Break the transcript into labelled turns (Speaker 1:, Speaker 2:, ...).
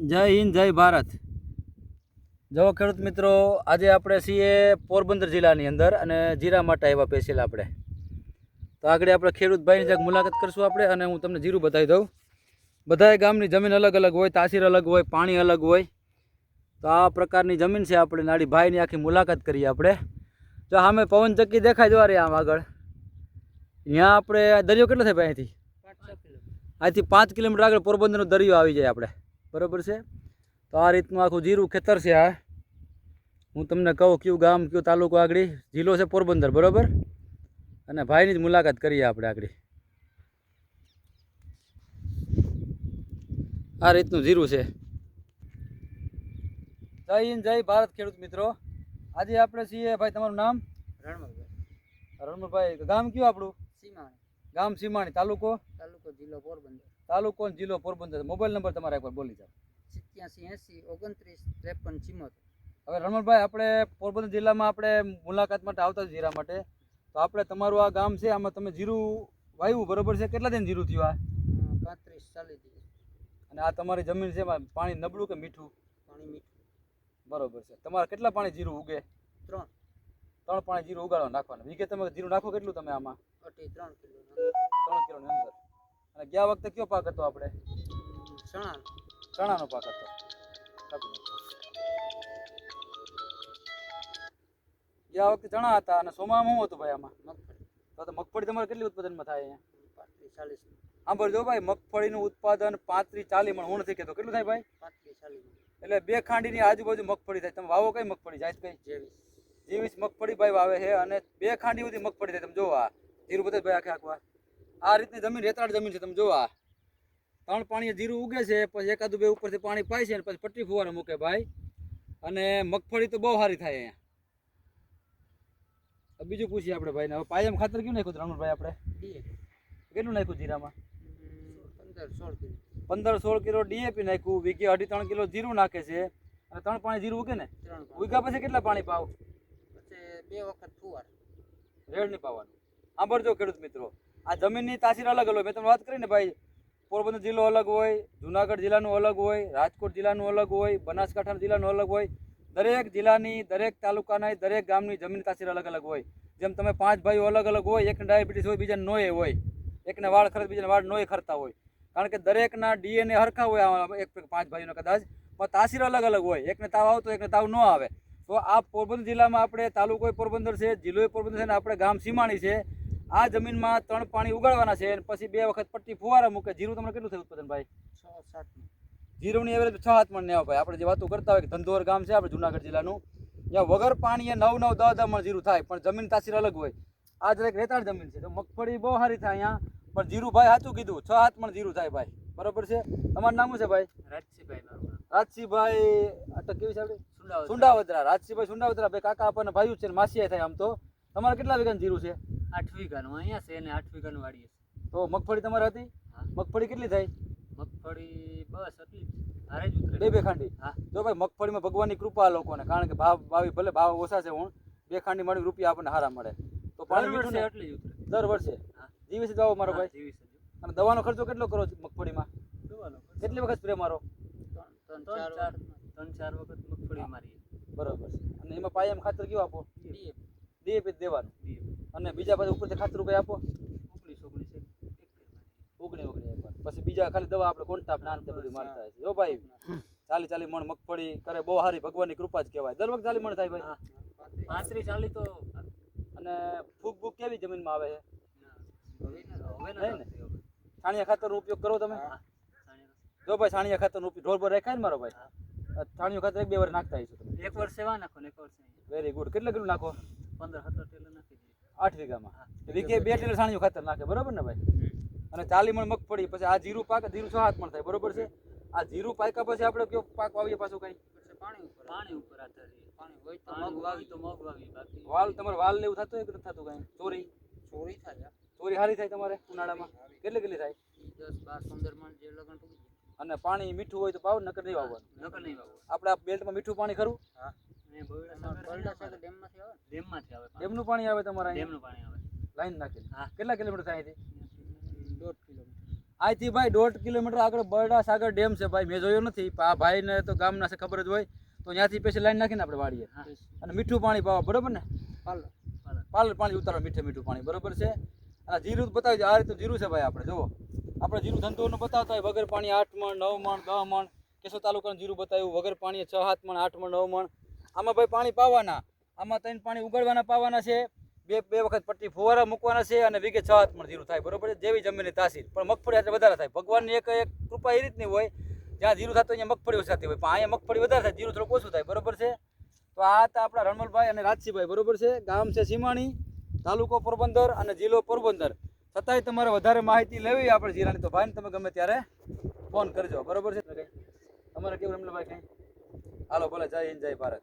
Speaker 1: જય હિન્દ જય ભારત. જો ખેડૂત મિત્રો આજે આપણે છીએ પોરબંદર જિલ્લાની અંદર અને જીરા માટે આવ્યા સ્પેશિયલ આપણે. તો આગળ આપણે ખેડૂતભાઈની ભાઈની મુલાકાત કરશું આપણે અને હું તમને જીરું બતાવી દઉં. બધાય ગામની જમીન અલગ અલગ હોય તાસીર અલગ હોય પાણી અલગ હોય. તો આ પ્રકારની જમીન છે આપણે નાડી ભાઈની આખી મુલાકાત કરીએ આપણે. જો સામે પવન ચક્કી દેખાય જો રે આમ આગળ. ત્યાં આપણે દરિયો કેટલો થાય ભાઈ અહીંથી? અહીંથી પાંચ કિલોમીટર આગળ પોરબંદરનો દરિયો આવી જાય આપણે. બરાબર છે? તો આ રીતનું આખું જીરું ખેતર છે આ. હું તમને કહું કયું ગામ કયું તાલુકો આગળ? જિલ્લો છે પોરબંદર બરાબર? અને ભાઈની જ મુલાકાત કરીએ આપણે આગળ. આ રીતનું જીરું છે. જય હિન્દ જય ભારત ખેડૂત મિત્રો. આજે આપણે છીએ ભાઈ તમારું નામ?
Speaker 2: રણમલભાઈ.
Speaker 1: રણમભાઈ ગામ કયું આપણું?
Speaker 2: સીમાણી.
Speaker 1: ગામ સીમાણી તાલુકો?
Speaker 2: તાલુકો જિલ્લો પોરબંદર.
Speaker 1: તાલુકો જિલ્લો પોરબંદર મોબાઈલ નંબર તમારા એકવાર બોલી જાઓ.
Speaker 2: સિત્યાસી એંસી ઓગણત્રીસ ત્રેપન ચિમોતેર
Speaker 1: હવે રમણભાઈ આપણે પોરબંદર જિલ્લામાં આપણે મુલાકાત માટે આવતા જીરા માટે. તો આપણે તમારું આ ગામ છે આમાં તમે જીરું વાવ્યું બરોબર છે? કેટલા દિન જીરું થયું આ?
Speaker 2: પાંત્રીસ ચાલીસ દિવસ.
Speaker 1: અને આ તમારી જમીન છે પાણી નબળું કે મીઠું?
Speaker 2: પાણી મીઠું.
Speaker 1: બરોબર છે. તમારે કેટલા પાણી જીરું ઉગે?
Speaker 2: ત્રણ.
Speaker 1: ત્રણ પાણી જીરું ઉગાડવા નાખવાનું. વિગે તમે જીરું નાખો કેટલું તમે આમાં?
Speaker 2: ત્રણ કિલો
Speaker 1: ત્રણ કિલોની અંદર. અને ગયા વખતે કયો પાક હતો આપણે?
Speaker 2: ચણા.
Speaker 1: ચણાનો પાક હતો. ગયા વખતે ચણા હતા અને સોમામાં શું હતું ભાઈ આમાં?
Speaker 2: મગફળી.
Speaker 1: તો મગફળી તમારે કેટલી ઉત્પાદનમાં થાય અહીંયા?
Speaker 2: પાંત્રીસ ચાલીસ.
Speaker 1: સાંભળજો ભાઈ મગફળીનું ઉત્પાદન પાંત્રીસ ચાલીસ મણ હું નથી કહેતો. કેટલું થાય ભાઈ?
Speaker 2: પાંત્રીસ ચાલીસ.
Speaker 1: એટલે બે ખાંડીની આજુબાજુ મગફળી થાય. તમે વાવો કઈ મગફળી? જાય કઈ?
Speaker 2: જેવીસ.
Speaker 1: જેવીસ મગફળી ભાઈ વાવે છે અને બે ખાંડી સુધી મગફળી થાય. તમે જોવા આ જીરું ભાઈ આખે આખવા. આ રીતની જમીન રેતાળ જમીન છે તમે જોવો આ. ત્રણ પાણી જીરું ઉગે છે પછી એકાદું બે ઉપરથી પાણી પાય છે પછી પટ્ટી ફુવારો મૂકે ભાઈ. અને મગફળી તો બહુ સારી થાય અહીંયા. બીજું પૂછીએ આપણે ભાઈને. હવે પાયમ ખાતર કેવું નાખ્યું રમણભાઈ આપણે? કેટલું નાખ્યું જીરામાં?
Speaker 2: પંદર સોળ કિલો.
Speaker 1: ડીએપી નાખ્યું વીઘે અઢી ત્રણ કિલો જીરું નાખે છે. અને ત્રણ પાણી જીરું ઉગે ને? ઉગ્યા પછી કેટલા પાણી પાવ?
Speaker 2: પછી બે વખત ફુવાર.
Speaker 1: રેડ નહીં પાવાનું. સાંભળજો ખેડૂત મિત્રો. આ જમીનની તાસીર અલગ અલગ મેં તમને વાત કરી ને ભાઈ, પોરબંદર જિલ્લો અલગ હોય, જુનાગઢ જિલ્લાનું અલગ હોય, રાજકોટ જિલ્લાનું અલગ હોય બનાસકાંઠા જિલ્લાનું અલગ હોય. દરેક જિલ્લાની, દરેક તાલુકાના, દરેક ગામની જમીન તાસીર અલગ અલગ હોય. જેમ તમે પાંચ ભાઈઓ અલગ અલગ હોય, એકને ડાયાબિટીસ હોય, બીજાને નોય હોય. એકને વાળ ખરત, બીજાને વાળ નોય ખરતા હોય. કારણ કે દરેકના ડીએનએ હરખા હોય એક પાંચ ભાઈઓના કદાચ. પણ તાસીર અલગ અલગ હોય. એકને તાવ આવતો એકને તાવ ન આવે. તો આ પોરબંદર જિલ્લામાં આપણે તાલુકો પોરબંદર છે, જિલ્લો પોરબંદર છે અને આપણે ગામ સીમાણી છે. આ જમીનમાં ત્રણ પાણી ઉગાડવાના છે અને પછી બે વખત પટ્ટી ફુવારા મૂકે. જીરું તમને કેટલું થયું ઉત્પાદન ભાઈ?
Speaker 2: છ સાત
Speaker 1: જીરુંની એવરેજ છ હાથ મણ નેવા આવે ભાઈ. આપણે જે વાતો કરતા હોય કે ધંધોર ગામ છે આપણે જુનાગઢ જિલ્લાનું ત્યાં વગર પાણીએ નવ નવ દસ દસ મણ જીરું થાય પણ જમીન તાસીર અલગ હોય. આ દરેક રેતાળ જમીન છે. તો મગફળી બહુ સારી થાય અહીંયા. પણ જીરું ભાઈ સાચું કીધું છ હાથ મણ જીરું થાય ભાઈ. બરોબર છે? તમારું નામ શું છે ભાઈ?
Speaker 2: રાજસિંહભાઈ
Speaker 1: રાજસિંહભાઈ અટક કેવી છે આપણી?
Speaker 2: સુંડાવદરા.
Speaker 1: રાજસિંહભાઈ સુંડાવદરા. ભાઈ કાકા આપણને ભાઈ છે ને માસીએ થાય આમ તો. તમારે કેટલા વીઘાનું જીરું છે?
Speaker 2: આઠ વીઘાનું અહીંયા છે અને આઠ વીઘાનું વાડીએ છે
Speaker 1: તો મગફળી તમારે હતી. મગફળી કેટલી થાય?
Speaker 2: મગફળી બસ હતી હારે જ ઉતરે.
Speaker 1: બે બે ખાંડી?
Speaker 2: હા.
Speaker 1: જો ભાઈ મગફળીમાં ભગવાનની કૃપા લોકોને કારણ કે ભાવ ભાવી ભલે ભાવ ઓછા છે હું બે ખાંડી મળી રૂપિયા આપણને હારા મળે. તો પાણી મીઠું ને
Speaker 2: એટલી ઉતરે.
Speaker 1: દર વર્ષે?
Speaker 2: હા.
Speaker 1: જીવીસી દવા મારો ભાઈ.
Speaker 2: જીવીસ.
Speaker 1: અને દવાનો ખર્ચો કેટલો કરો છો મગફળીમાં? કેટલી વખત સ્પ્રે મારો?
Speaker 2: ત્રણ ત્રણ ચાર ત્રણ ચાર વખત મગફળી મારી
Speaker 1: બરોબર છે. અને એમાં પાયામાં ખાતર કેવું આપો? ડીએપી દેવાનું. અને બીજા પાછા ઉપરથી ખાતર રૂપિયા આપો.
Speaker 2: ઓગણીસ ઓગણીસ એક
Speaker 1: ઉગણી ઉગણી પછી બીજા ખાલી દવા આપણે કોન્ટાપ નાન તે બધું મારતા હોય જો ભાઈ ચાલી ચાલી મણ મગફળી કરે બહુ સારી ભગવાનની કૃપા જ કહેવાય. દર વખત ચાલી મણ થાય ભાઈ.
Speaker 2: પાંત્રીસ ચાલી તો
Speaker 1: અને ફૂગ બૂગ કેવી જમીનમાં આવે છે? છાણિયા ખાતરનો ઉપયોગ કરો તમે? જો ભાઈ છાણિયા ખાતરનો ઉપયોગ. ઢોર પર રાખાય ને મારો ભાઈ? છાણિયું ખાતર એક બે વાર નાખતા હશો તમે.
Speaker 2: એક વર્ષ સેવા નાખો ને એક વર્ષ
Speaker 1: વેરી ગુડ કેટલું કિલો નાખો?
Speaker 2: પંદર સત્તર દઈએ
Speaker 1: આઠ વીઘામાં. વીઘે બે ટેલર છાણિયું ખાતર નાખે બરોબર ને ભાઈ? અને ચાલી મણ મગફળી પછી આ જીરું પાક જીરું છ હાથ મણ થાય બરોબર છે? આ જીરું પાક્યા પછી આપણે કયો પાક વાવીએ પાછું કઈ?
Speaker 2: પાણી ઉપર. પાણી ઉપર આધારિત. પાણી હોય તો મગ વાવી. તો મગ વાવી બાકી
Speaker 1: વાલ તમારે વાલ ને એવું થતું કે થતું કઈ? ચોરી?
Speaker 2: ચોરી થાય
Speaker 1: ચોરી થાય તમારે ઉનાળામાં? કેટલી કેટલી થાય?
Speaker 2: દસ બાર પંદર મણ જે લગન
Speaker 1: અને પાણી મીઠું હોય તો પાવ નકર નહીં વાવવાનું.
Speaker 2: નકર નહીં વાવો
Speaker 1: આપણે બેલ્ટમાં મીઠું પાણી ખરું?
Speaker 2: હા.
Speaker 1: ડેમનું પાણી આવે તમારે
Speaker 2: ડેમનું પાણી આવે.
Speaker 1: લાઈન
Speaker 2: હા.
Speaker 1: કેટલા કિલોમીટર થાય અહીંથી
Speaker 2: દોઢ કિલોમીટર.
Speaker 1: અહીંથી ભાઈ દોઢ કિલોમીટર આગળ બરડા સાગર ડેમ છે ભાઈ. મેં જોયો નથી. આ ભાઈને તો ગામના છે ખબર જ હોય. તો ત્યાંથી પછી લાઈન નાખીને આપણે વાળીએ. અને મીઠું પાણી પાવા બરોબર ને?
Speaker 2: પાલો
Speaker 1: પાલર. પાણી ઉતારો મીઠું મીઠું પાણી બરોબર છે? અને જીરું બતાવી આ રીતનું જીરું છે ભાઈ આપણે જુઓ. આપણે જીરું ધંધોનું બતાવતા હોય વગર પાણી આઠ મણ નવ મણ દહ મણ કેશો તાલુકાનું જીરું બતાવ્યું વગર પાણી છ સાત મણ આઠ મણ નવ મણ આમાં ભાઈ પાણી પાવાના. આમાં ત્રણ પાણી ઉગાડવાના પાવાના છે. બે બે વખત પટ્ટી ફુવારા મૂકવાના છે અને વીઘે છ હાથ મણ જીરું થાય. બરોબર છે? જેવી જમીનની તાસીર. પણ મગફળી એટલે વધારે થાય. ભગવાનની એક એક કૃપા એ રીતની હોય, જ્યાં જીરું થતું અહીંયા મગફળી ઓછા હોય. પણ અહીંયા મગફળી વધારે થાય, જીરું થોડુંક ઓછું થાય. બરોબર છે? તો આ હતા આપણા રણમલભાઈ અને રાજસિંહભાઈ બરોબર છે? ગામ છે સીમાણી, તાલુકો પોરબંદર અને જિલ્લો પોરબંદર. છતાંય તમારે વધારે માહિતી લેવી આપણે જીરાની, તો ભાઈને તમે ગમે ત્યારે ફોન કરજો. બરોબર છે? તમારે કેવું રમલભાઈ કંઈ? હાલો, ભલે. જય હિન્દ, જય ભારત.